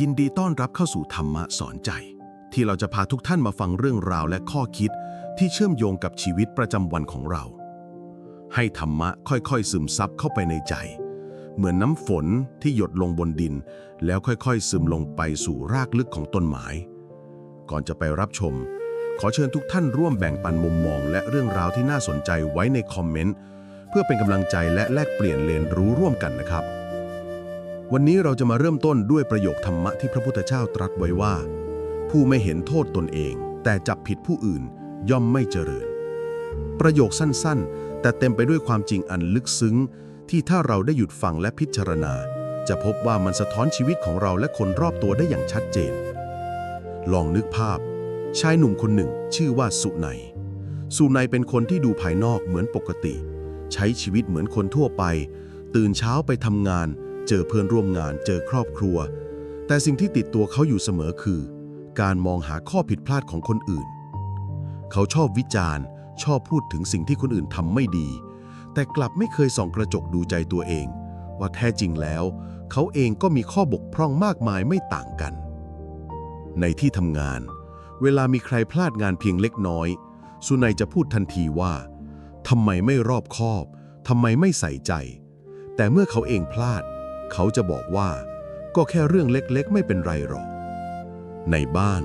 ยินดีต้อนรับเข้าสู่ธรรมะสอนใจ ที่เราจะพาทุกท่านมาฟังเรื่องราวและข้อคิด ที่เชื่อมโยงกับชีวิตประจำวันของเรา ให้ธรรมะค่อยๆ ซึมซับเข้าไปในใจ เหมือนน้ำฝนที่หยดลงบนดิน แล้วค่อยๆ ซึมลงไปสู่รากลึกของต้นไม้ก่อนจะไปรับชม ขอเชิญทุกท่านร่วมแบ่งปันมุมมอง และเรื่องราวที่น่าสนใจไว้ในคอมเมนต์เพื่อเป็นกำลังใจและแลกเปลี่ยนเรียนรู้ร่วมกันนะครับ วันนี้เราจะมาเริ่มต้นด้วยประโยคธรรมะที่พระพุทธเจ้าตรัสไว้ว่า ผู้ไม่เห็นโทษตนเอง แต่จับผิดผู้อื่นย่อมไม่เจริญ ประโยคสั้นๆ แต่เต็มไปด้วยความจริงอันลึกซึ้ง ที่ถ้าเราได้หยุดฟังและพิจารณา จะพบว่ามันสะท้อนชีวิตของเราและคนรอบตัวได้อย่างชัดเจน ลองนึกภาพ ชายหนุ่มคนหนึ่งชื่อว่าสุไนสุไนเป็นคนที่ดูภายนอกเหมือนปกติ ใช้ชีวิตเหมือนคนทั่วไป ตื่นเช้าไปทำงาน เจอเพื่อนร่วมงาน เจอครอบครัว แต่สิ่งที่ติดตัวเขาอยู่เสมอคือ การมองหาข้อผิดพลาดของคนอื่น เขาชอบวิจารณ์ ชอบพูดถึงสิ่งที่คนอื่นทำไม่ดี แต่กลับไม่เคยส่องกระจกดูใจตัวเอง ว่าแท้จริงแล้ว เขาเองก็มีข้อบกพร่องมากมายไม่ต่างกัน ในที่ทำงาน เวลามีใครพลาดงานเพียงเล็กน้อย สุนัยจะพูดทันทีว่าทำไมไม่รอบคอบทำไมไม่ใส่ใจ แต่เมื่อเขาเองพลาด เขาจะบอกว่า ก็แค่เรื่องเล็กๆ ไม่เป็นไรหรอก ในบ้าน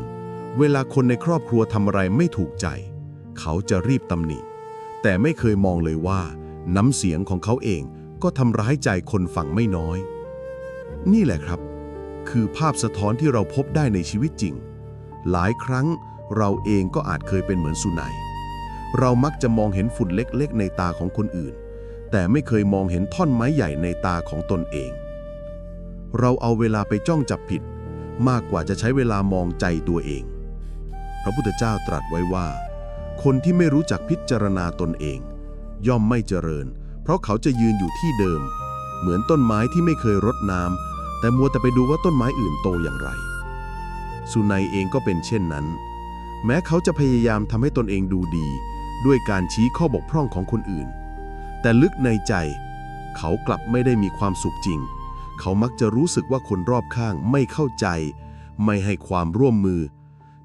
เวลาคนในครอบครัวทำอะไรไม่ถูกใจ เขาจะรีบตำหนิ แต่ไม่เคยมองเลยว่า น้ำเสียงของเขาเองก็ทำร้ายใจคนฟังไม่น้อย นี่แหละครับ คือภาพสะท้อนที่เราพบได้ในชีวิตจริง หลายครั้งเราเองก็อาจเคยเป็นเหมือนสุนัยเรามักจะมองเห็นฝุ่นเล็กๆ ในตาของคนอื่น แต่ไม่เคยมองเห็นท่อนไม้ใหญ่ในตาของตนเอง เราเอาเวลาไปจ้องจับผิด มากกว่าจะใช้เวลามองใจตัวเอง พระพุทธเจ้าตรัสไว้ว่า คนที่ไม่รู้จักพิจารณาตนเอง ย่อมไม่เจริญ เพราะเขาจะยืนอยู่ที่เดิม เหมือนต้นไม้ที่ไม่เคยรดน้ำแต่มัวแต่ไปดูว่าต้นไม้อื่นโตอย่างไร สุนัยเองก็เป็นเช่นนั้น แม้เขาจะพยายามทำให้ตนเองดูดี ด้วยการชี้ข้อบกพร่องของคนอื่น แต่ลึกในใจ เขากลับไม่ได้มีความสุขจริง เขามักจะรู้สึกว่าคนรอบข้างไม่เข้าใจ ไม่ให้ความร่วมมือ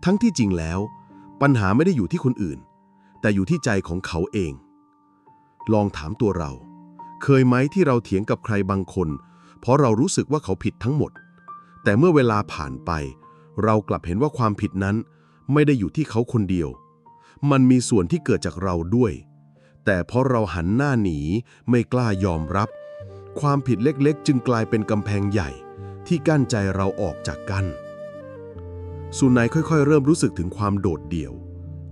ทั้งที่จริงแล้ว ปัญหาไม่ได้อยู่ที่คนอื่น แต่อยู่ที่ใจของเขาเอง ลองถามตัวเรา เคยไหมที่เราเถียงกับใครบางคน เพราะเรารู้สึกว่าเขาผิดทั้งหมด แต่เมื่อเวลาผ่านไป เรากลับเห็นว่าความผิดนั้น ไม่ได้อยู่ที่เขาคนเดียว มันมีส่วนที่เกิดจากเราด้วย แต่เพราะเราหันหน้าหนีไม่กล้ายอมรับ ความผิดเล็กๆ จึงกลายเป็นกำแพงใหญ่ ที่กั้นใจเราออกจากกัน สุนัยค่อยๆ เริ่มรู้สึกถึงความโดดเดี่ยว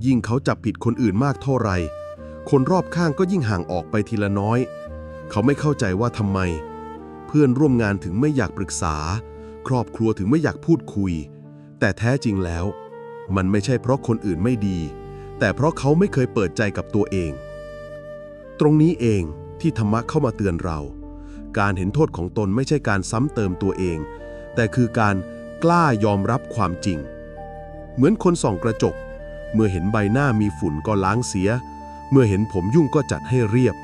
ยิ่งเขาจับผิดคนอื่นมากเท่าไร คนรอบข้างก็ยิ่งห่างออกไปทีละน้อย เขาไม่เข้าใจว่าทำไม เพื่อนร่วมงานถึงไม่อยากปรึกษา ครอบครัวถึงไม่อยากพูดคุย แต่แท้จริงแล้ว มันไม่ใช่เพราะคนอื่นไม่ดี แต่เพราะเขาไม่เคยเปิดใจกับตัวเอง ตรงนี้เองที่ธรรมะเข้ามาเตือนเรา การเห็นโทษของตนไม่ใช่การซ้ำเติมตัวเอง แต่คือการกล้ายอมรับความจริง เหมือนคนส่องกระจก เมื่อเห็นใบหน้ามีฝุ่นก็ล้างเสีย เมื่อเห็นผมยุ่งก็จัดให้เรียบ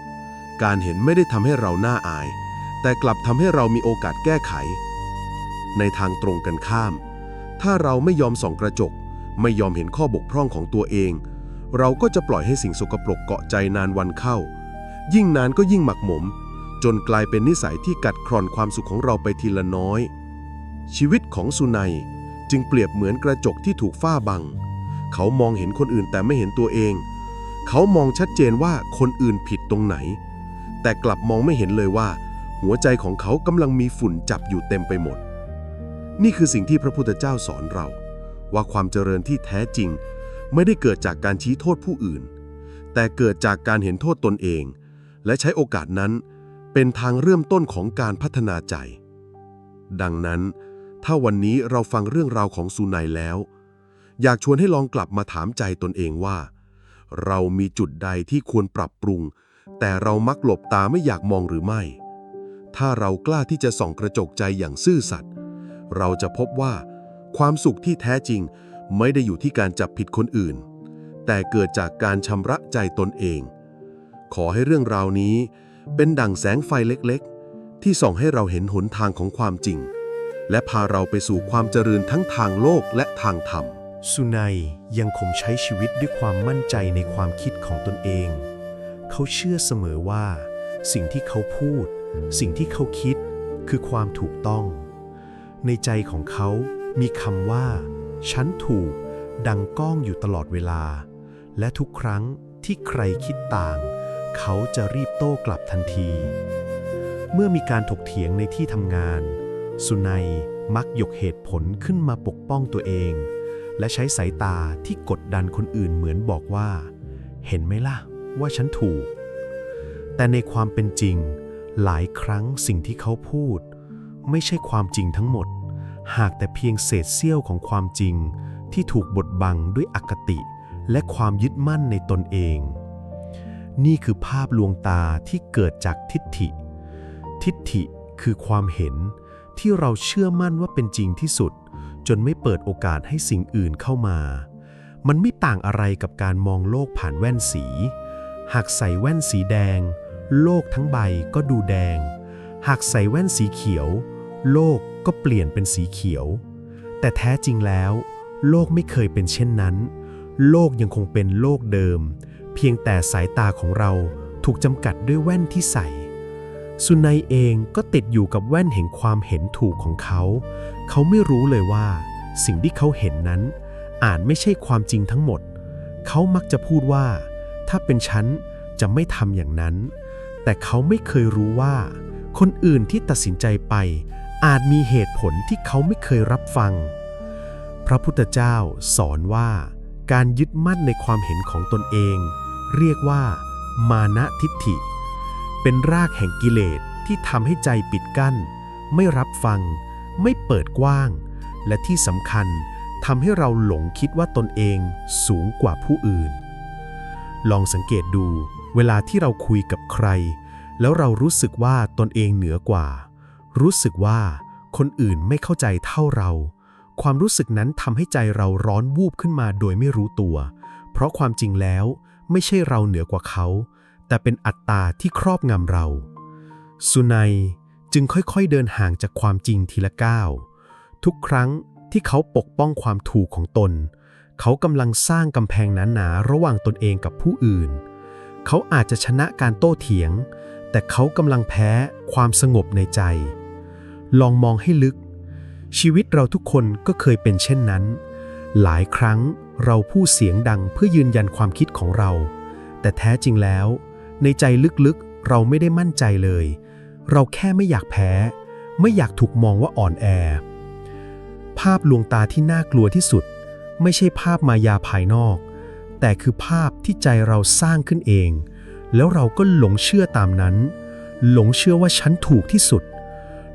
การเห็นไม่ได้ทำให้เราหน้าอาย แต่กลับทำให้เรามีโอกาสแก้ไข ในทางตรงกันข้าม ถ้าเราไม่ยอมส่องกระจก ไม่ยอมเห็นข้อบกพร่องของตัวเอง เราก็จะปล่อยให้สิ่งสกปรกเกาะใจนานวันเข้า ยิ่งนานก็ยิ่งหมักหมม จนกลายเป็นนิสัยที่กัดคร่อนความสุขของเราไปทีละน้อย ชีวิตของสุนัยจึงเปรียบเหมือนกระจกที่ถูกฝ้าบัง เขามองเห็นคนอื่นแต่ไม่เห็นตัวเอง เขามองชัดเจนว่าคนอื่นผิดตรงไหน แต่กลับมองไม่เห็นเลยว่า หัวใจของเขากำลังมีฝุ่นจับอยู่เต็มไปหมด นี่คือสิ่งที่พระพุทธเจ้าสอนเรา ว่าความเจริญที่แท้จริง ไม่ได้เกิดจากการชี้โทษผู้อื่น แต่เกิดจากการเห็นโทษตนเอง และใช้โอกาสนั้น เป็นทางเริ่มต้นของการพัฒนาใจ ดังนั้น ถ้าวันนี้เราฟังเรื่องราวของสุนัยแล้ว อยากชวนให้ลองกลับมาถามใจตนเองว่า เรามีจุดใดที่ควรปรับปรุง แต่เรามักหลบตาไม่อยากมองหรือไม่ ถ้าเรากล้าที่จะส่องกระจกใจอย่างซื่อสัตย์เราจะพบว่า ความสุขที่แท้จริงไม่ได้อยู่ที่การจับผิดคนอื่น แต่เกิดจากการชำระใจตนเอง ขอให้เรื่องราวนี้ เป็นดั่งแสงไฟเล็กๆ ที่ส่องให้เราเห็นหนทางของความจริง และพาเราไปสู่ความเจริญทั้งทางโลกและทางธรรม สุนัยยังคงใช้ชีวิตด้วยความมั่นใจในความคิดของตนเอง เขาเชื่อเสมอว่า สิ่งที่เขาพูด สิ่งที่เขาคิด คือความถูกต้อง ในใจของเขามีคำว่า ฉันถูก ดังก้องอยู่ตลอดเวลา และทุกครั้งที่ใครคิดต่าง เขาจะรีบโต้กลับทันที เมื่อมีการถกเถียงในที่ทำงาน สุนัยมักยกเหตุผลขึ้นมาปกป้องตัวเอง และใช้สายตาที่กดดันคนอื่นเหมือนบอกว่า เห็นไหมล่ะว่าฉันถูก แต่ในความเป็นจริง หลายครั้งสิ่งที่เขาพูด ไม่ใช่ความจริงทั้งหมด หากแต่เพียงเศษเสี้ยวของความจริงที่ถูกบดบังด้วยอคติ และความยึดมั่นในตนเอง นี่คือภาพลวงตาที่เกิดจากทิฏฐิ ทิฏฐิคือความเห็นที่เราเชื่อมั่นว่าเป็นจริงที่สุด จนไม่เปิดโอกาสให้สิ่งอื่นเข้ามา มันไม่ต่างอะไรกับการมองโลกผ่านแว่นสี หากใส่แว่นสีแดง โลกทั้งใบก็ดูแดง หากใส่แว่นสีเขียว โลกก็เปลี่ยนเป็นสีเขียว แต่แท้จริงแล้ว โลกไม่เคยเป็นเช่นนั้น โลกยังคงเป็นโลกเดิม เพียงแต่สายตาของเราถูกจำกัดด้วยแว่นที่ใส่ สุนัยเองก็ติดอยู่กับแว่นแห่งความเห็นถูกของเขา เขาไม่รู้เลยว่า สิ่งที่เขาเห็นนั้น อาจไม่ใช่ความจริงทั้งหมด เขามักจะพูดว่า ถ้าเป็นฉันจะไม่ทำอย่างนั้น แต่เขาไม่เคยรู้ว่า คนอื่นที่ตัดสินใจไป อาจมีเหตุผลที่เขาไม่เคยรับฟัง พระพุทธเจ้าสอนว่า การยึดมั่นในความเห็นของตนเอง เรียกว่า มานะทิฏฐิ เป็นรากแห่งกิเลสที่ทำให้ใจปิดกั้น ไม่รับฟัง ไม่เปิดกว้าง และที่สำคัญทำให้เราหลงคิดว่าตนเองสูงกว่าผู้อื่น ลองสังเกตดู เวลาที่เราคุยกับใคร แล้วเรารู้สึกว่าตนเองเหนือกว่า รู้สึกว่าคนอื่นไม่เข้าใจเท่าเรา ความรู้สึกนั้นทำให้ใจเราร้อนวูบขึ้นมาโดยไม่รู้ตัว เพราะความจริงแล้ว ไม่ใช่เราเหนือกว่าเขา แต่เป็นอัตตาที่ครอบงำเรา สุนัยจึงค่อยๆเดินห่างจากความจริงทีละก้าวทุกครั้งที่เขาปกป้องความถูกของตน เขากำลังสร้างกำแพงหนาๆระหว่างตนเองกับผู้อื่น เขาอาจจะชนะการโต้เถียง แต่เขากำลังแพ้ความสงบในใจ ลองมองให้ลึก ชีวิตเราทุกคนก็เคยเป็นเช่นนั้น หลายครั้ง เราพูดเสียงดังเพื่อยืนยันความคิดของเรา แต่แท้จริงแล้ว ในใจลึกๆ เราไม่ได้มั่นใจเลย เราแค่ไม่อยากแพ้ ไม่อยากถูกมองว่าอ่อนแอ ภาพลวงตาที่น่ากลัวที่สุด ไม่ใช่ภาพมายาภายนอก แต่คือภาพที่ใจเราสร้างขึ้นเอง แล้วเราก็หลงเชื่อตามนั้น หลงเชื่อว่าฉันถูกที่สุด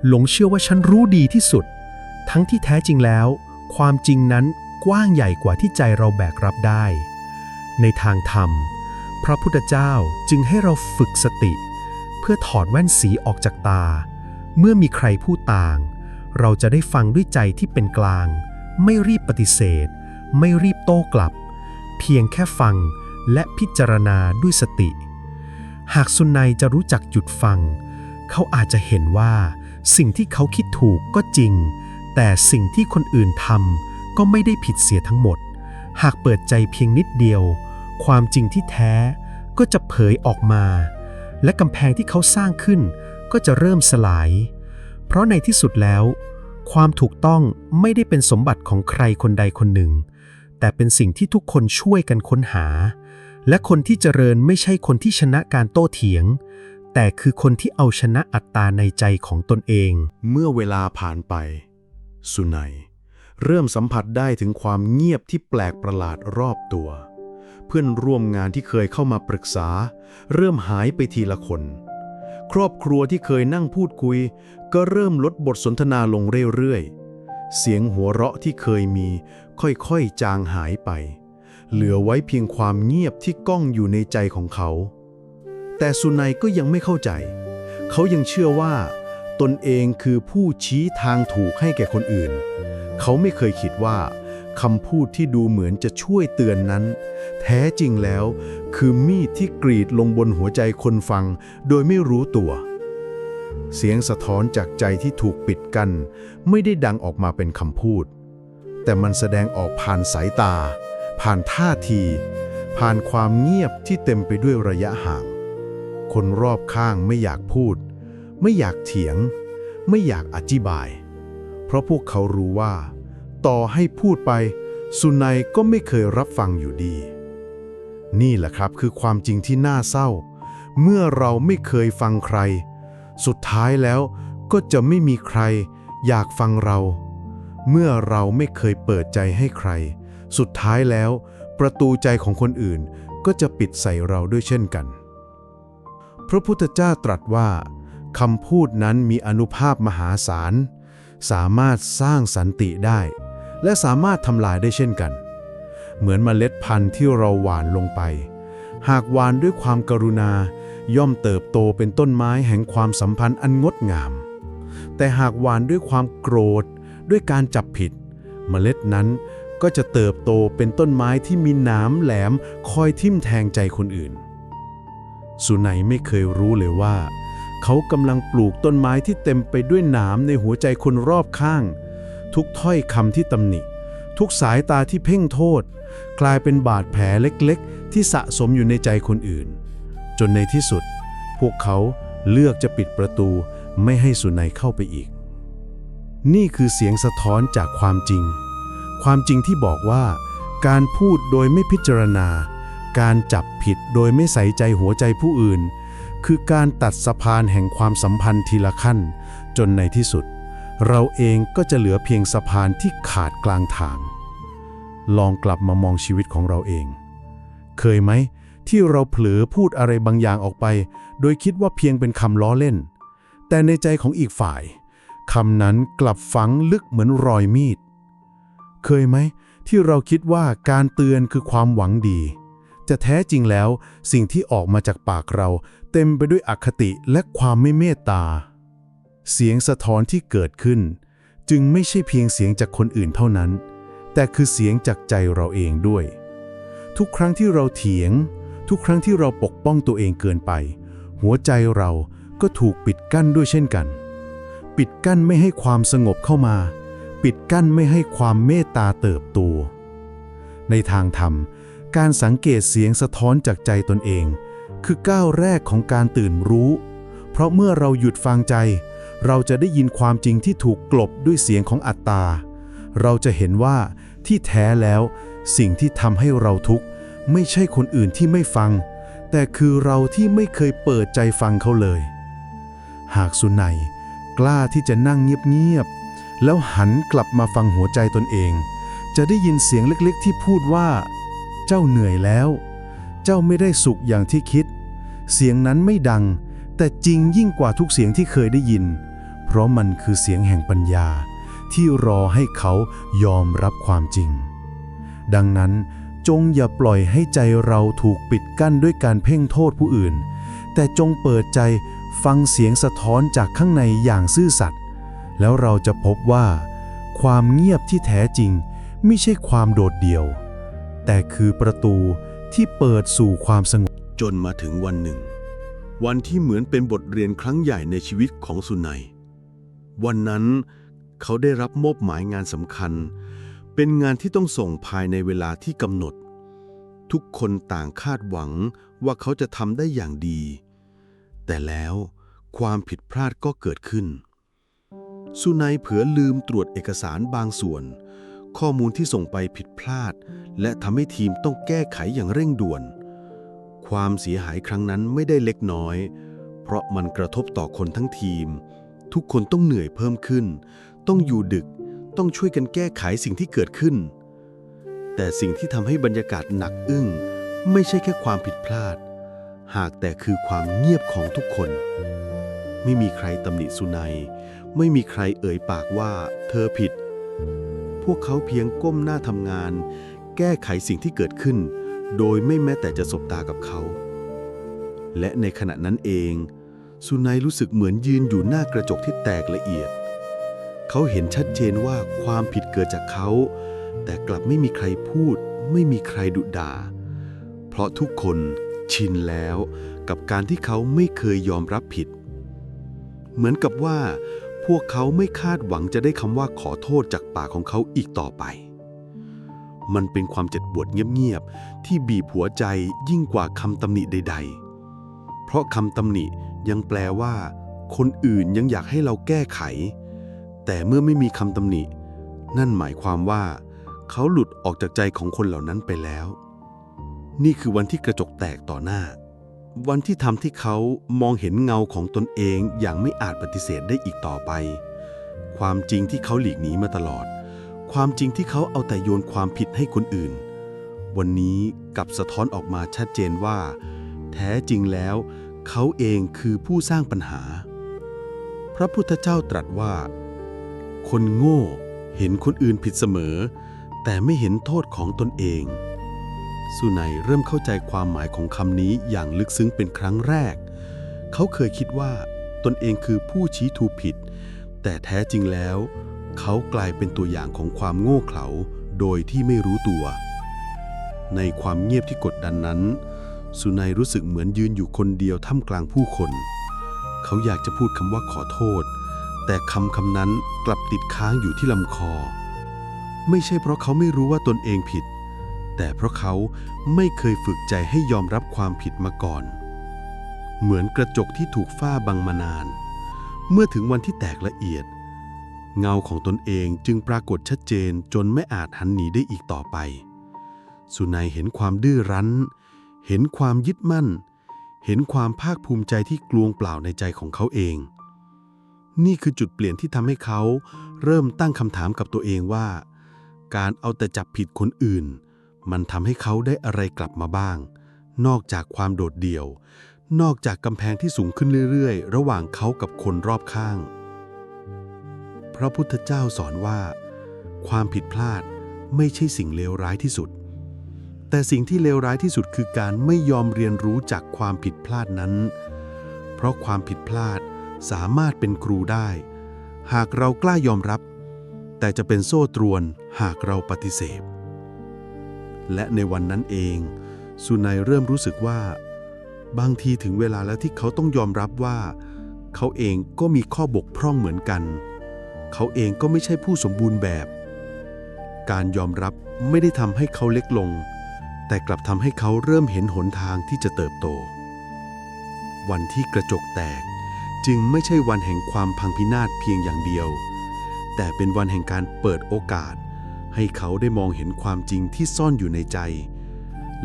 หลงเชื่อว่าฉันรู้ดีที่สุด ทั้งที่แท้จริงแล้ว ความจริงนั้น กว้างใหญ่กว่าที่ใจเราแบกรับได้ ในทางธรรม พระพุทธเจ้าจึงให้เราฝึกสติ เพื่อถอดแว่นสีออกจากตา เมื่อมีใครพูดต่าง เราจะได้ฟังด้วยใจที่เป็นกลาง ไม่รีบปฏิเสธ ไม่รีบโต้กลับ เพียงแค่ฟังและพิจารณาด้วยสติ หากสุนัยจะรู้จักหยุดฟัง เขาอาจจะเห็นว่า สิ่งที่เขาคิดถูกก็จริง แต่สิ่งที่คนอื่นทำ ก็ไม่ได้ผิดเสียทั้งหมด หากเปิดใจเพียงนิดเดียว ความจริงที่แท้ก็จะเผยออกมา และกำแพงที่เขาสร้างขึ้นก็จะเริ่มสลาย เพราะในที่สุดแล้ว ความถูกต้องไม่ได้เป็นสมบัติของใครคนใดคนหนึ่ง แต่เป็นสิ่งที่ทุกคนช่วยกันค้นหา และคนที่เจริญไม่ใช่คนที่ชนะการโต้เถียง แต่คือคนที่เอาชนะอัตตาในใจของตนเอง เมื่อเวลาผ่านไป สุนัย เริ่มสัมผัสได้ถึงความเงียบที่แปลกประหลาดรอบตัว เพื่อนร่วมงานที่เคยเข้ามาปรึกษา เริ่มหายไปทีละคน ครอบครัวที่เคยนั่งพูดคุย ก็เริ่มลดบทสนทนาลงเรื่อยๆ เสียงหัวเราะที่เคยมี ค่อยๆ จางหายไป เหลือไว้เพียงความเงียบที่ก้องอยู่ในใจของเขา แต่สุนัยก็ยังไม่เข้าใจ เขายังเชื่อว่า ตนเองคือผู้ชี้ทางถูกให้แก่คนอื่น เขาไม่เคยคิดว่าคำพูดที่ดูเหมือนจะช่วยเตือนนั้น แท้จริงแล้ว คือมีดที่กรีดลงบนหัวใจคนฟัง โดยไม่รู้ตัว เสียงสะท้อนจากใจที่ถูกปิดกัน้นไม่ได้ดังออกมาเป็นคำพูด แต่มันแสดงออกผ่านสายตา ผ่านท่าที ผ่านความเงียบที่เต็มไปด้วยระยะห่าง คนรอบข้างไม่อยากพูด ไม่อยากเถียง ไม่อยากอธิบาย เพราะพวกเขารู้ว่า ต่อให้พูดไปสุนัยก็ไม่เคยรับฟังอยู่ดี นี่แหละครับคือความจริงที่น่าเศร้า เมื่อเราไม่เคยฟังใคร สุดท้ายแล้วก็จะไม่มีใครอยากฟังเรา เมื่อเราไม่เคยเปิดใจให้ใคร สุดท้ายแล้ว ประตูใจของคนอื่นก็จะปิดใส่เราด้วยเช่นกัน พระพุทธเจ้าตรัสว่าคำพูดนั้นมีอนุภาพมหาศาล สามารถสร้างสันติได้ และสามารถทำลายได้เช่นกัน เหมือนเมล็ดพันธุ์ที่เราหว่านลงไป หากหว่านด้วยความกรุณา ย่อมเติบโตเป็นต้นไม้แห่งความสัมพันธ์อันงดงาม แต่หากหว่านด้วยความโกรธ ด้วยการจับผิด เมล็ดนั้นก็จะเติบโตเป็นต้นไม้ที่มีหนามแหลมคอยทิ่มแทงใจคนอื่น สุนัยไม่เคยรู้เลยว่า เขากำลังปลูกต้นไม้ที่เต็มไปด้วยหนามในหัวใจคนรอบข้าง ทุกถ้อยคำที่ตำหนิ ทุกสายตาที่เพ่งโทษ กลายเป็นบาดแผลเล็กๆ ที่สะสมอยู่ในใจคนอื่น จนในที่สุด พวกเขาเลือกจะปิดประตูไม่ให้สุนัยเข้าไปอีก นี่คือเสียงสะท้อนจากความจริง ความจริงที่บอกว่า การพูดโดยไม่พิจารณา การจับผิดโดยไม่ใส่ใจหัวใจผู้อื่น คือการตัดสะพานแห่งความสัมพันธ์ทีละขั้น จนในที่สุด เราเองก็จะเหลือเพียงสะพานที่ขาดกลางทาง ลองกลับมามองชีวิตของเราเอง เคยไหม ที่เราเผลอพูดอะไรบางอย่างออกไป โดยคิดว่าเพียงเป็นคำล้อเล่น แต่ในใจของอีกฝ่ายคำนั้นกลับฝังลึกเหมือนรอยมีด เคยไหม ที่เราคิดว่าการเตือนคือความหวังดี จะแท้จริงแล้วสิ่งที่ออกมาจากปากเรา เต็มไปด้วยอคติและความไม่เมตตา เสียงสะท้อนที่เกิดขึ้น จึงไม่ใช่เพียงเสียงจากคนอื่นเท่านั้น แต่คือเสียงจากใจเราเองด้วย ทุกครั้งที่เราเถียง ทุกครั้งที่เราปกป้องตัวเองเกินไป หัวใจเราก็ถูกปิดกั้นด้วยเช่นกัน ปิดกั้นไม่ให้ความสงบเข้ามา ปิดกั้นไม่ให้ความเมตตาเติบโตในทางธรรม การสังเกตเสียงสะท้อนจากใจตนเอง คือก้าวแรกของการตื่นรู้ เพราะเมื่อเราหยุดฟังใจ เราจะได้ยินความจริงที่ถูกกลบด้วยเสียงของอัตตา เราจะเห็นว่าที่แท้แล้ว สิ่งที่ทำให้เราทุกข์ ไม่ใช่คนอื่นที่ไม่ฟัง แต่คือเราที่ไม่เคยเปิดใจฟังเขาเลย หากสุนัยกล้าที่จะนั่งเงียบๆแล้วหันกลับมาฟังหัวใจตนเอง จะได้ยินเสียงเล็กๆ ที่พูดว่า เจ้าเหนื่อยแล้ว เจ้าไม่ได้สุขอย่างที่คิด เสียงนั้นไม่ดัง แต่จริงยิ่งกว่าทุกเสียงที่เคยได้ยิน เพราะมันคือเสียงแห่งปัญญา ที่รอให้เขายอมรับความจริง ดังนั้นจงอย่าปล่อยให้ใจเราถูกปิดกั้นด้วยการเพ่งโทษผู้อื่น แต่จงเปิดใจฟังเสียงสะท้อนจากข้างในอย่างซื่อสัตย์แล้วเราจะพบว่า ความเงียบที่แท้จริง ไม่ใช่ความโดดเดี่ยว แต่คือประตู ที่เปิดสู่ความสงบ จนมาถึงวันหนึ่ง วันที่เหมือนเป็นบทเรียนครั้งใหญ่ในชีวิตของสุนัย วันนั้นเขาได้รับมอบหมายงานสำคัญ เป็นงานที่ต้องส่งภายในเวลาที่กำหนด ทุกคนต่างคาดหวังว่าเขาจะทำได้อย่างดี แต่แล้วความผิดพลาดก็เกิดขึ้น สุนัยเผือลืมตรวจเอกสารบางส่วน ข้อมูลที่ส่งไปผิดพลาด และทำให้ทีมต้องแก้ไขอย่างเร่งด่วน ความเสียหายครั้งนั้นไม่ได้เล็กน้อย เพราะมันกระทบต่อคนทั้งทีม ทุกคนต้องเหนื่อยเพิ่มขึ้น ต้องอยู่ดึก ต้องช่วยกันแก้ไขสิ่งที่เกิดขึ้น แต่สิ่งที่ทำให้บรรยากาศหนักอึ้ง ไม่ใช่แค่ความผิดพลาด หากแต่คือความเงียบของทุกคน ไม่มีใครตำหนิสุนัย ไม่มีใครเอ่ยปากว่า เธอผิด วกเขาเพียงก้มหน้าทำงาน แก้ไขสิ่งที่เกิดขึ้น โดยไม่แม้แต่จะสบตากับเขา และในขณะนั้นเอง สุนัยรู้สึกเหมือนยืนอยู่หน้ากระจกที่แตกละเอียด เขาเห็นชัดเจนว่าความผิดเกิดจากเขา แต่กลับไม่มีใครพูด ไม่มีใครดุด่า เพราะทุกคนชินแล้วกับการที่เขาไม่เคยยอมรับผิด เหมือนกับว่า พวกเขาไม่คาดหวังจะได้คำว่าขอโทษจากปากของเขาอีกต่อไป มันเป็นความเจ็บปวดเงียบๆ ที่บีบหัวใจยิ่งกว่าคำตำหนิใด ๆ เพราะคำตำหนิยังแปลว่า คนอื่นยังอยากให้เราแก้ไข แต่เมื่อไม่มีคำตำหนิ นั่นหมายความว่า เขาหลุดออกจากใจของคนเหล่านั้นไปแล้ว นี่คือวันที่กระจกแตกต่อหน้า วันที่ทำที่เขามองเห็นเงาของตนเองอย่างไม่อาจปฏิเสธได้อีกต่อไป ความจริงที่เขาหลีกหนีมาตลอด ความจริงที่เขาเอาแต่โยนความผิดให้คนอื่น วันนี้กลับสะท้อนออกมาชัดเจนว่า แท้จริงแล้ว เขาเองคือผู้สร้างปัญหา พระพุทธเจ้าตรัสว่า คนโง่เห็นคนอื่นผิดเสมอ แต่ไม่เห็นโทษของตนเอง สุนัยเริ่มเข้าใจความหมายของคำนี้อย่างลึกซึ้งเป็นครั้งแรก เขาเคยคิดว่าตนเองคือผู้ชี้ถูกผิด แต่แท้จริงแล้ว เขากลายเป็นตัวอย่างของความโง่เขลาโดยที่ไม่รู้ตัว ในความเงียบที่กดดันนั้น สุนัยรู้สึกเหมือนยืนอยู่คนเดียวท่ามกลางผู้คน เขาอยากจะพูดคำว่าขอโทษ แต่คำคำนั้นกลับติดค้างอยู่ที่ลำคอ ไม่ใช่เพราะเขาไม่รู้ว่าตนเองผิด แต่เพราะเขาไม่เคยฝึกใจให้ยอมรับความผิดมาก่อน เหมือนกระจกที่ถูกฝ้าบังมานาน เมื่อถึงวันที่แตกละเอียด เงาของตนเองจึงปรากฏชัดเจนจนไม่อาจหันหนีได้อีกต่อไป สุนัยเห็นความดื้อรั้น เห็นความยึดมั่น เห็นความภาคภูมิใจที่กลวงเปล่าในใจของเขาเอง นี่คือจุดเปลี่ยนที่ทำให้เขาเริ่มตั้งคำถามกับตัวเองว่า การเอาแต่จับผิดคนอื่น มันทำให้เขาได้อะไรกลับมาบ้าง นอกจากความโดดเดี่ยว นอกจากกำแพงที่สูงขึ้นเรื่อยๆ ระหว่างเขากับคนรอบข้าง พระพุทธเจ้าสอนว่า ความผิดพลาดไม่ใช่สิ่งเลวร้ายที่สุด แต่สิ่งที่เลวร้ายที่สุดคือการไม่ยอมเรียนรู้จากความผิดพลาดนั้น เพราะความผิดพลาดสามารถเป็นครูได้ หากเรากล้ายอมรับ แต่จะเป็นโซ่ตรวนหากเราปฏิเสธ และในวันนั้นเอง สุนัยเริ่มรู้สึกว่า บางทีถึงเวลาแล้วที่เขาต้องยอมรับว่า เขาเองก็มีข้อบกพร่องเหมือนกัน เขาเองก็ไม่ใช่ผู้สมบูรณ์แบบ การยอมรับไม่ได้ทำให้เขาเล็กลง แต่กลับทำให้เขาเริ่มเห็นหนทางที่จะเติบโต วันที่กระจกแตกจึงไม่ใช่วันแห่งความพังพินาศเพียงอย่างเดียว แต่เป็นวันแห่งการเปิดโอกาส ให้เขาได้มองเห็นความจริงที่ซ่อนอยู่ในใจ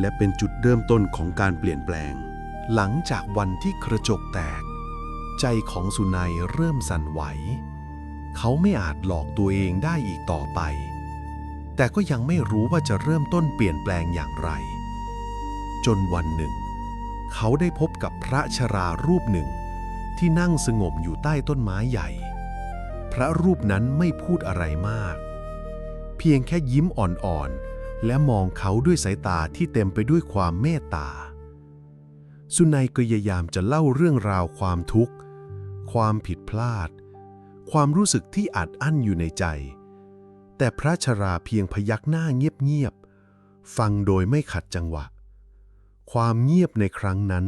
และเป็นจุดเริ่มต้นของการเปลี่ยนแปลง หลังจากวันที่กระจกแตก ใจของสุนัยเริ่มสั่นไหว เขาไม่อาจหลอกตัวเองได้อีกต่อไป แต่ก็ยังไม่รู้ว่าจะเริ่มต้นเปลี่ยนแปลงอย่างไร จนวันหนึ่ง เขาได้พบกับพระชรารูปหนึ่ง ที่นั่งสงบอยู่ใต้ต้นไม้ใหญ่ พระรูปนั้นไม่พูดอะไรมาก เพียงแค่ยิ้มอ่อนๆ และมองเขาด้วยสายตาที่เต็มไปด้วยความเมตตา สุนัยก็พยายามจะเล่าเรื่องราวความทุกข์ ความผิดพลาด ความรู้สึกที่อัดอั้นอยู่ในใจ แต่พระชราเพียงพยักหน้าเงียบๆ ฟังโดยไม่ขัดจังหวะ ความเงียบในครั้งนั้น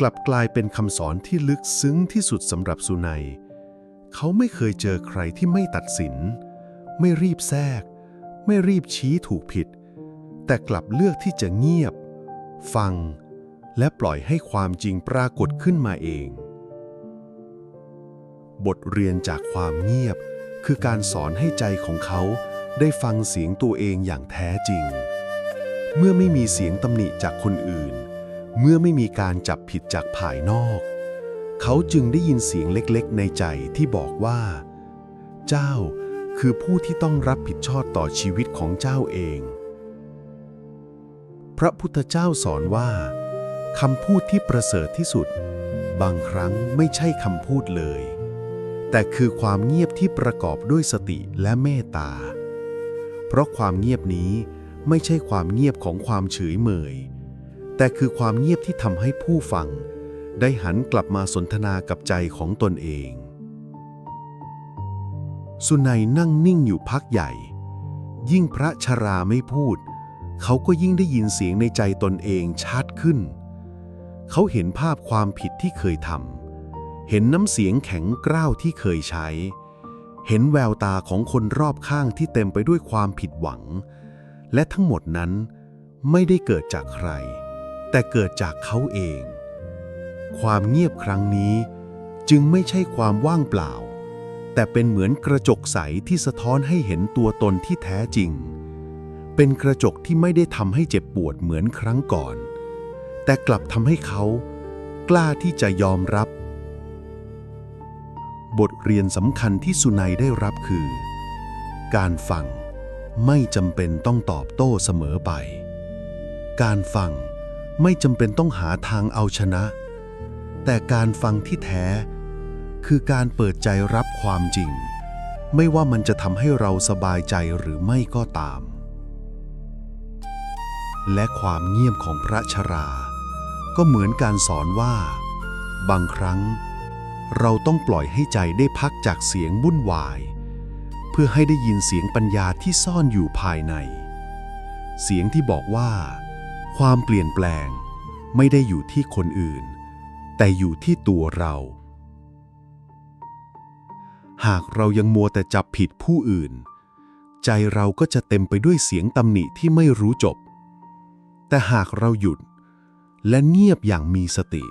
กลับกลายเป็นคำสอนที่ลึกซึ้งที่สุดสำหรับสุนัย เขาไม่เคยเจอใครที่ไม่ตัดสิน ไม่รีบแทรก ไม่รีบชี้ถูกผิด แต่กลับเลือกที่จะเงียบ ฟัง และปล่อยให้ความจริงปรากฏขึ้นมาเอง บทเรียนจากความเงียบคือการสอนให้ใจของเขาได้ฟังเสียงตัวเองอย่างแท้จริง เมื่อไม่มีเสียงตำหนิจากคนอื่น เมื่อไม่มีการจับผิดจากภายนอก เขาจึงได้ยินเสียงเล็กๆในใจที่บอกว่า เจ้า คือผู้ที่ต้องรับผิดชอบต่อชีวิตของเจ้าเอง พระพุทธเจ้าสอนว่าคำพูดที่ประเสริฐที่สุด บางครั้งไม่ใช่คำพูดเลย แต่คือความเงียบที่ประกอบด้วยสติและเมตตา เพราะความเงียบนี้ไม่ใช่ความเงียบของความเฉยเมย แต่คือความเงียบที่ทำให้ผู้ฟัง ได้หันกลับมาสนทนากับใจของตนเอง สุนัยนั่งนิ่งอยู่พักใหญ่ ยิ่งพระชราไม่พูด เขาก็ยิ่งได้ยินเสียงในใจตนเองชัดขึ้น เขาเห็นภาพความผิดที่เคยทำเห็นน้ำเสียงแข็งกร้าวที่เคยใช้ เห็นแววตาของคนรอบข้างที่เต็มไปด้วยความผิดหวัง และทั้งหมดนั้นไม่ได้เกิดจากใคร แต่เกิดจากเขาเอง ความเงียบครั้งนี้จึงไม่ใช่ความว่างเปล่า แต่เป็นเหมือนกระจกใสที่สะท้อนให้เห็นตัวตนที่แท้จริง เป็นกระจกที่ไม่ได้ทำให้เจ็บปวดเหมือนครั้งก่อน แต่กลับทำให้เขา กล้าที่จะยอมรับ บทเรียนสำคัญที่สุนัยได้รับคือ การฟังไม่จำเป็นต้องตอบโต้เสมอไป การฟังไม่จำเป็นต้องหาทางเอาชนะ แต่การฟังที่แท้ คือการเปิดใจรับความจริง ไม่ว่ามันจะทำให้เราสบายใจหรือไม่ก็ตาม และความเงียบของพระชรา ก็เหมือนการสอนว่า บางครั้ง เราต้องปล่อยให้ใจได้พักจากเสียงวุ่นวาย เพื่อให้ได้ยินเสียงปัญญาที่ซ่อนอยู่ภายใน เสียงที่บอกว่า ความเปลี่ยนแปลงไม่ได้อยู่ที่คนอื่น แต่อยู่ที่ตัวเรา หากเรายังมัวแต่จับผิดผู้อื่น ใจเราก็จะเต็มไปด้วยเสียงตำหนิที่ไม่รู้จบ แต่หากเราหยุด และเงียบอย่างมีสติ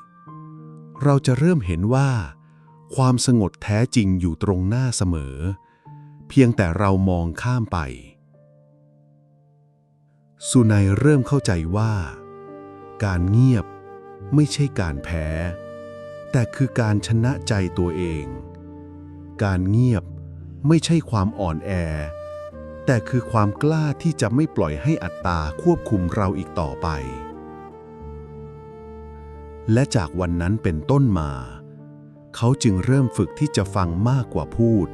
เราจะเริ่มเห็นว่า ความสงบแท้จริงอยู่ตรงหน้าเสมอ เพียงแต่เรามองข้ามไป สุนัยเริ่มเข้าใจว่า การเงียบไม่ใช่การแพ้ แต่คือการชนะใจตัวเอง การเงียบ ไม่ใช่ความอ่อนแอ แต่คือความกล้าที่จะไม่ปล่อยให้อัตตาควบคุมเราอีกต่อไป และจากวันนั้นเป็นต้นมา เขาจึงเริ่มฝึกที่จะฟังมากกว่าพูด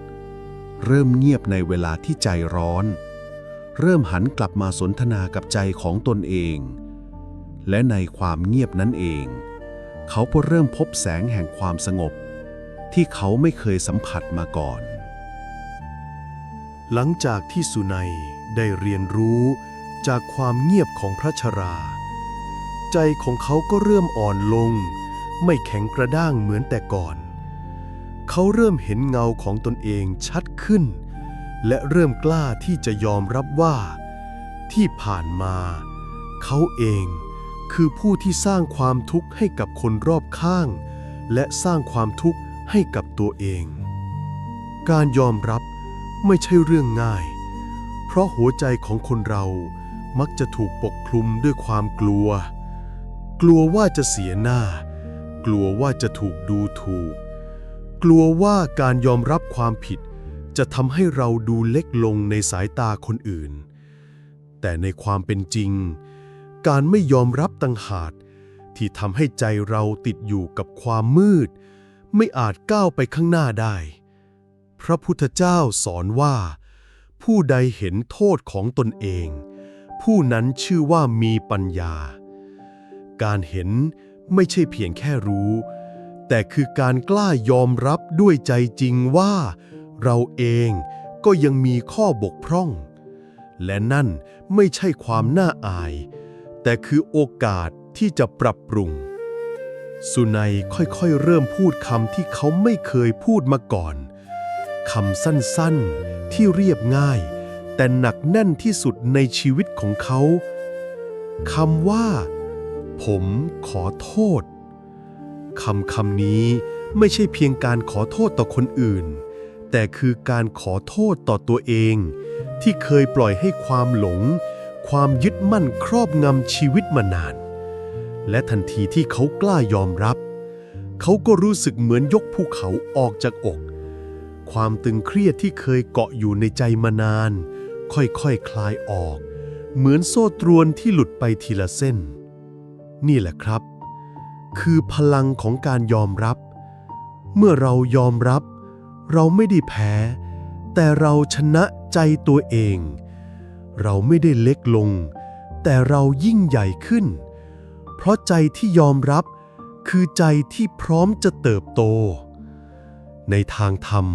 เริ่มเงียบในเวลาที่ใจร้อน เริ่มหันกลับมาสนทนากับใจของตนเอง และในความเงียบนั้นเอง เขาก็เริ่มพบแสงแห่งความสงบ ที่เขาไม่เคยสัมผัสมาก่อน หลังจากที่สุนัยได้เรียนรู้จากความเงียบของพระชรา ใจของเขาก็เริ่มอ่อนลง ไม่แข็งกระด้างเหมือนแต่ก่อน เขาเริ่มเห็นเงาของตนเองชัดขึ้น และเริ่มกล้าที่จะยอมรับว่า ที่ผ่านมา เขาเองคือผู้ที่สร้างความทุกข์ให้กับคนรอบข้าง และสร้างความทุกข์ ให้กับตัวเอง การยอมรับไม่ใช่เรื่องง่าย เพราะหัวใจของคนเรามักจะถูกปกคลุมด้วยความกลัว กลัวว่าจะเสียหน้า กลัวว่าจะถูกดูถูก กลัวว่าการยอมรับความผิด จะทำให้เราดูเล็กลงในสายตาคนอื่น แต่ในความเป็นจริง การไม่ยอมรับต่างหากที่ทำให้ใจเราติดอยู่กับความมืด ไม่อาจก้าวไปข้างหน้าได้ พระพุทธเจ้าสอนว่า ผู้ใดเห็นโทษของตนเอง ผู้นั้นชื่อว่ามีปัญญา การเห็นไม่ใช่เพียงแค่รู้ แต่คือการกล้ายอมรับด้วยใจจริงว่า เราเองก็ยังมีข้อบกพร่อง และนั่นไม่ใช่ความน่าอาย แต่คือโอกาสที่จะปรับปรุง สุนัยค่อยๆ เริ่มพูดคำที่เขาไม่เคยพูดมาก่อนคำสั้นๆที่เรียบง่าย แต่หนักแน่นที่สุดในชีวิตของเขาคำว่า ผมขอโทษคำคำนี้ไม่ใช่เพียงการขอโทษต่อคนอื่น แต่คือการขอโทษต่อตัวเอง ที่เคยปล่อยให้ความหลง ความยึดมั่นครอบงำชีวิตมานาน และทันทีที่เขากล้ายอมรับ เขาก็รู้สึกเหมือนยกภูเขาออกจากอก ความตึงเครียดที่เคยเกาะอยู่ในใจมานาน ค่อยๆคคลายออก เหมือนโซ่ตรวนที่หลุดไปทีละเส้น นี่แหละครับ คือพลังของการยอมรับ เมื่อเรายอมรับ เราไม่ได้แพ้ แต่เราชนะใจตัวเอง เราไม่ได้เล็กลง แต่เรายิ่งใหญ่ขึ้น เพราะใจที่ยอมรับคือใจที่พร้อมจะเติบโต ในทางธรรม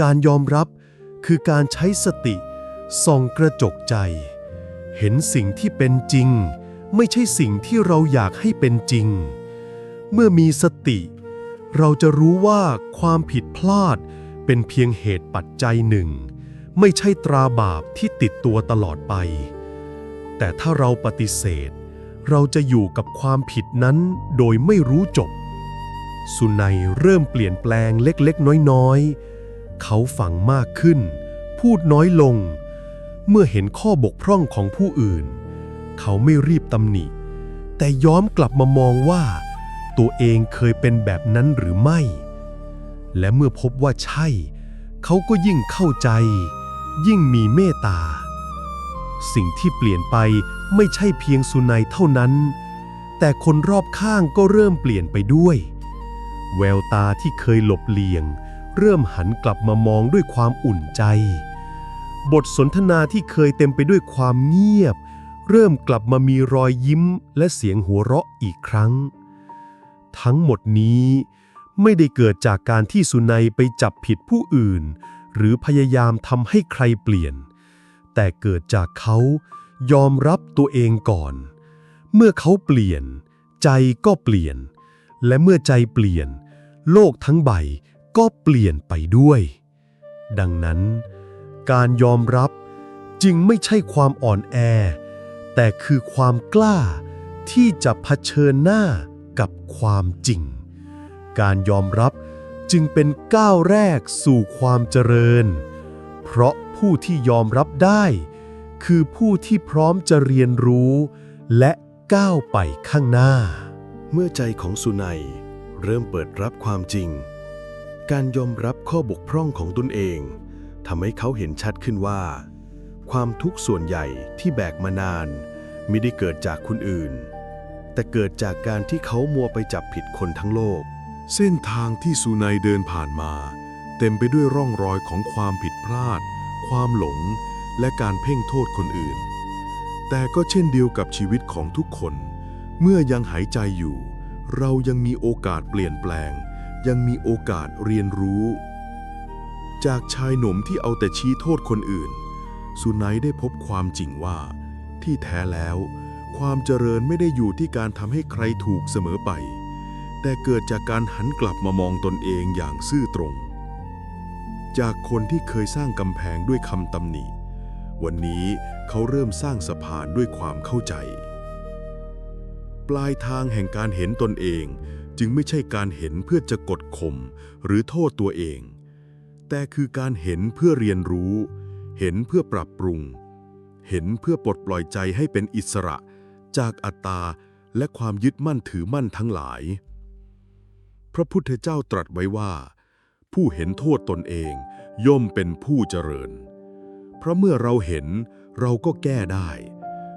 การยอมรับคือการใช้สติส่องกระจกใจ เห็นสิ่งที่เป็นจริง ไม่ใช่สิ่งที่เราอยากให้เป็นจริง เมื่อมีสติ เราจะรู้ว่าความผิดพลาดเป็นเพียงเหตุปัจจัยหนึ่ง ไม่ใช่ตราบาปที่ติดตัวตลอดไป แต่ถ้าเราปฏิเสธ เราจะอยู่กับความผิดนั้นโดยไม่รู้จบ สุนัยเริ่มเปลี่ยนแปลงเล็กๆ น้อยๆ เขาฝังมากขึ้น พูดน้อยลง เมื่อเห็นข้อบกพร่องของผู้อื่น เขาไม่รีบตำหนิ แต่ย้อมกลับมามองว่า ตัวเองเคยเป็นแบบนั้นหรือไม่ และเมื่อพบว่าใช่ เขาก็ยิ่งเข้าใจ ยิ่งมีเมตตา สิ่งที่เปลี่ยนไปไม่ใช่เพียงสุนัยเท่านั้น แต่คนรอบข้างก็เริ่มเปลี่ยนไปด้วย แววตาที่เคยหลบเลี่ยง เริ่มหันกลับมามองด้วยความอุ่นใจ บทสนทนาที่เคยเต็มไปด้วยความเงียบ เริ่มกลับมามีรอยยิ้มและเสียงหัวเราะอีกครั้ง ทั้งหมดนี้ไม่ได้เกิดจากการที่สุนัยไปจับผิดผู้อื่น หรือพยายามทำให้ใครเปลี่ยน แต่เกิดจากเขายอมรับตัวเองก่อน เมื่อเขาเปลี่ยน ใจก็เปลี่ยน และเมื่อใจเปลี่ยน โลกทั้งใบก็เปลี่ยนไปด้วย ดังนั้น การยอมรับจึงไม่ใช่ความอ่อนแอ แต่คือความกล้าที่จะเผชิญหน้ากับความจริง การยอมรับจึงเป็นก้าวแรกสู่ความเจริญ เพราะ ผู้ที่ยอมรับได้ คือผู้ที่พร้อมจะเรียนรู้ และก้าวไปข้างหน้า เมื่อใจของสุนัยเริ่มเปิดรับความจริง การยอมรับข้อบกพร่องของตนเองทำให้เขาเห็นชัดขึ้นว่า ความทุกข์ส่วนใหญ่ที่แบกมานาน ไม่ได้เกิดจากคนอื่น แต่เกิดจากการที่เขามัวไปจับผิดคนทั้งโลก เส้นทางที่สุนัยเดินผ่านมา เต็มไปด้วยร่องรอยของความผิดพลาด ความหลง และการเพ่งโทษคนอื่น แต่ก็เช่นเดียวกับชีวิตของทุกคน เมื่อยังหายใจอยู่ เรายังมีโอกาสเปลี่ยนแปลง ยังมีโอกาสเรียนรู้ จากชายหนุ่มที่เอาแต่ชี้โทษคนอื่น สุนัยได้พบความจริงว่า ที่แท้แล้ว ความเจริญไม่ได้อยู่ที่การทำให้ใครถูกเสมอไป แต่เกิดจากการหันกลับมามองตนเองอย่างซื่อตรง จากคนที่เคยสร้างกำแพงด้วยคำตำหนิ วันนี้เขาเริ่มสร้างสะพานด้วยความเข้าใจ ปลายทางแห่งการเห็นตนเองจึงไม่ใช่การเห็นเพื่อจะกดข่มหรือโทษตัวเอง แต่คือการเห็นเพื่อเรียนรู้ เห็นเพื่อปรับปรุง เห็นเพื่อปลดปล่อยใจให้เป็นอิสระ จากอัตตาและความยึดมั่นถือมั่นทั้งหลาย พระพุทธเจ้าตรัสไว้ว่า ผู้เห็นโทษตนเองย่อมเป็นผู้เจริญ เพราะเมื่อเราเห็นเราก็แก้ได้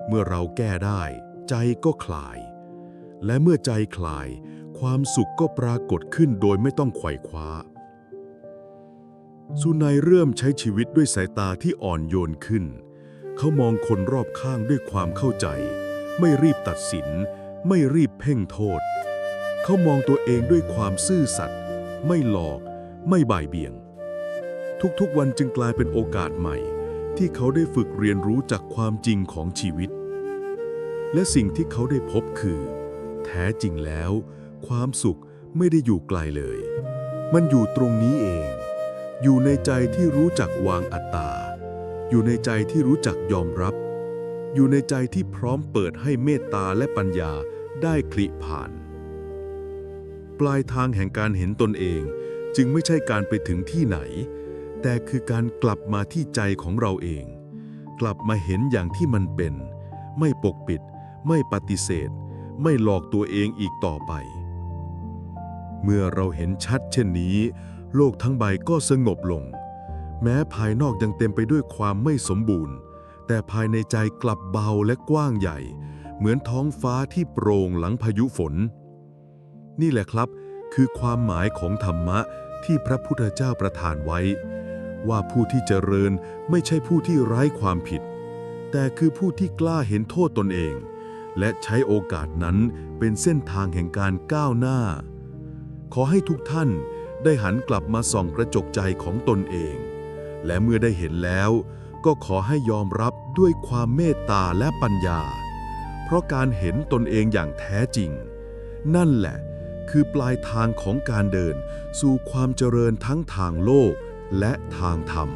เมื่อเราแก้ได้ ใจก็คลาย และเมื่อใจคลาย ความสุขก็ปรากฏขึ้นโดยไม่ต้องไขว่คว้า สุนัยเริ่มใช้ชีวิตด้วยสายตาที่อ่อนโยนขึ้น เขามองคนรอบข้างด้วยความเข้าใจ ไม่รีบตัดสิน ไม่รีบเพ่งโทษ เขามองตัวเองด้วยความซื่อสัตย์ไม่หลอก ไม่บ่ายเบี่ยง ทุกๆวันจึงกลายเป็นโอกาสใหม่ ที่เขาได้ฝึกเรียนรู้จากความจริงของชีวิต และสิ่งที่เขาได้พบคือ แท้จริงแล้ว ความสุขไม่ได้อยู่ไกลเลย มันอยู่ตรงนี้เอง อยู่ในใจที่รู้จักวางอัตตา อยู่ในใจที่รู้จักยอมรับ อยู่ในใจที่พร้อมเปิดให้เมตตาและปัญญาได้คลิผ่าน ปลายทางแห่งการเห็นตนเอง จึงไม่ใช่การไปถึงที่ไหน แต่คือการกลับมาที่ใจของเราเอง กลับมาเห็นอย่างที่มันเป็น ไม่ปกปิด ไม่ปฏิเสธ ไม่หลอกตัวเองอีกต่อไป เมื่อเราเห็นชัดเช่นนี้ โลกทั้งใบก็สงบลง แม้ภายนอกยังเต็มไปด้วยความไม่สมบูรณ์ แต่ภายในใจกลับเบาและกว้างใหญ่ เหมือนท้องฟ้าที่โปร่งหลังพายุฝนนี่แหละครับ คือความหมายของธรรมะที่พระพุทธเจ้าประทานไว้ ว่าผู้ที่เจริญไม่ใช่ผู้ที่ไร้ความผิด แต่คือผู้ที่กล้าเห็นโทษตนเอง และใช้โอกาสนั้นเป็นเส้นทางแห่งการก้าวหน้า ขอให้ทุกท่านได้หันกลับมาส่องกระจกใจของตนเอง และเมื่อได้เห็นแล้ว ก็ขอให้ยอมรับด้วยความเมตตาและปัญญา เพราะการเห็นตนเองอย่างแท้จริง นั่นแหละ คือปลายทางของการเดิน สู่ความเจริญทั้งทางโลกและทางธรรม